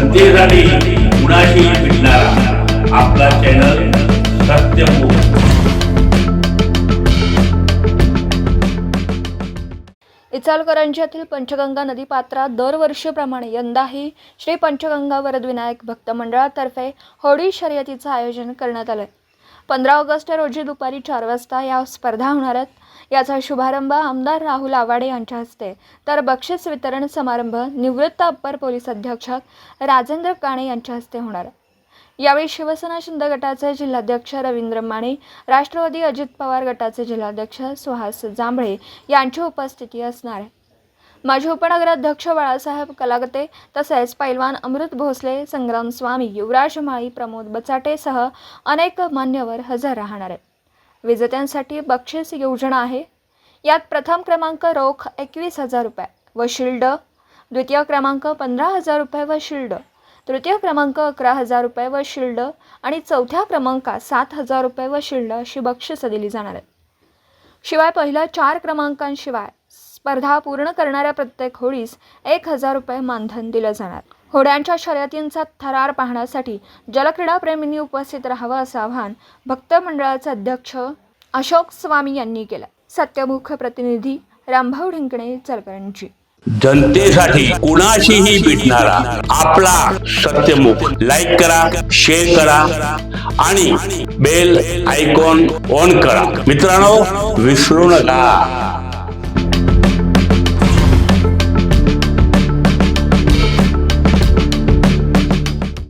जनतेसाठी कुणाशी भेटणारा. आपला चॅनल सत्यमुख इचालकरंजीतील पंचगंगा नदीपात्रात दरवर्षीप्रमाणे यंदाही श्री पंचगंगा वरदविनायक भक्त मंडळातर्फे होडी शर्यतीचं आयोजन करण्यात आलं पंधरा ऑगस्ट रोजी दुपारी चार वाजता या स्पर्धा होणार आहेत. याचा शुभारंभ आमदार राहुल आवाडे यांच्या हस्ते. तर बक्षीस वितरण समारंभ निवृत्त अप्पर पोलीस अधीक्षक राजेंद्र काणे यांच्या हस्ते होणार. यावेळी शिवसेना शिंदे गटाचे जिल्हाध्यक्ष रवींद्र माने राष्ट्रवादी अजित पवार गटाचे जिल्हाध्यक्ष सुहास जांभळे यांची उपस्थिती असणार. आहे माजी उपनगराध्यक्ष बाळासाहेब कलागते तसेच पैलवान अमृत भोसले संग्राम स्वामी युवराज माळी प्रमोद बचाटेसह अनेक मान्यवर हजर राहणार. आहेत विजेत्यांसाठी बक्षीस योजना आहे. यात प्रथम क्रमांक रोख एकवीस हजार रुपये व शिल्ड द्वितीय क्रमांक पंधरा हजार रुपये व शिल्ड तृतीय क्रमांक अकरा हजार रुपये व शिल्ड आणि चौथ्या क्रमांकात सात हजार रुपये व शिल्ड अशी बक्षिसं दिली जाणार आहेत. शिवाय पहिल्या चार क्रमांकांशिवाय स्पर्धा पूर्ण करणाऱ्या प्रत्येक होडीस एक हजार रुपये मानधन दिलं जाणार. होड्यांच्या शर्यतींचा थरार पाहण्यासाठी जलक्रीडाप्रेमींनी उपस्थित राहावं असं आवाहन भक्त मंडळाचे अध्यक्ष अशोक स्वामी यांनी केलं. सत्यमुख प्रतिनिधी रामभाऊ ढिंकणे चलकरांची जनतेसाठी कुणाशीही भेटणारा आपला सत्यमुख. लाईक करा शेअर करा आणि बेल आयकॉन ऑन करा. मित्रांनो विसरू नका.